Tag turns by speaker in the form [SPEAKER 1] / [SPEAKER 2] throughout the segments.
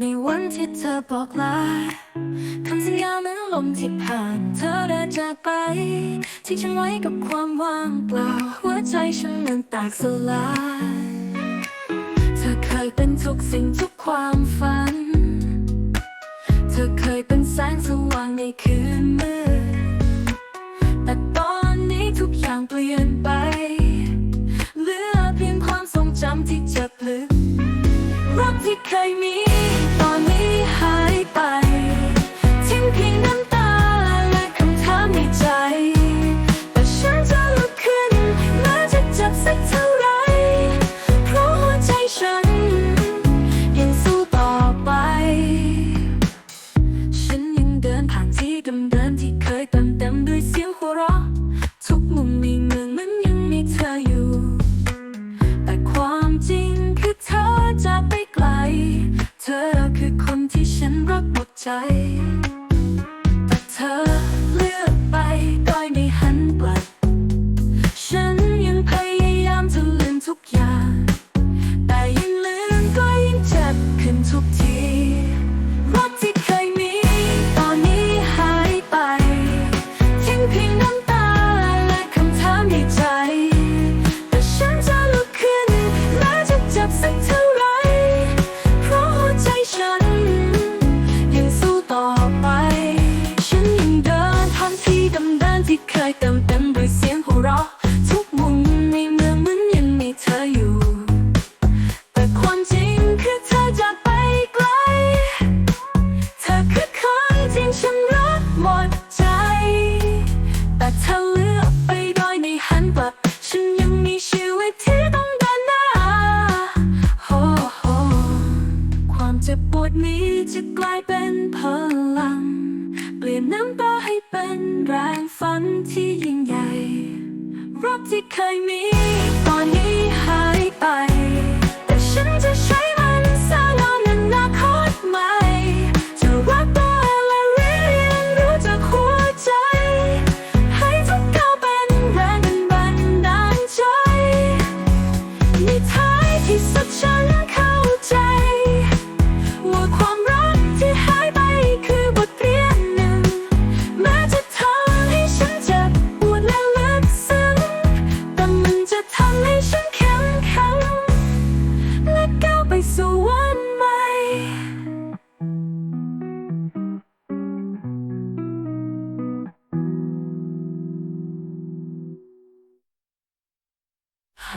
[SPEAKER 1] ในวันที่เธอบอกลาคำสัญญาเหมือนลมที่ผ่านเธอเดินจากไปทิ้งฉันไว้กับความว่างเปล่า หัวใจฉันนั้นแตกสลาย เธอเคยเป็นทุกสิ่งทุกความฝัน เธอเคยเป็นแสงสว่างในคืนมืด แต่ตอนนี้ทุกอย่างเปลี่ยนไป เหลือเพียงความทรงจำที่จะพลึกรักที่เคยมี ใจ ที่ยิ่งใหญ่รอบที่เคยมี ตอนนี้หายไป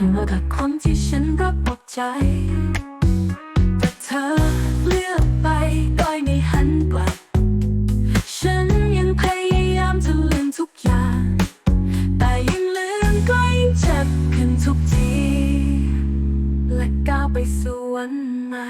[SPEAKER 1] เมื่อกับคนที่ฉันรักหมดใจ แต่เธอเลือกไปโดยไม่หันกลับ ฉันยังพยายามจะลืมทุกอย่าง แต่ยังลืมก็ยิ่งเจ็บขึ้นทุกที และก้าวไปสู่วันใหม่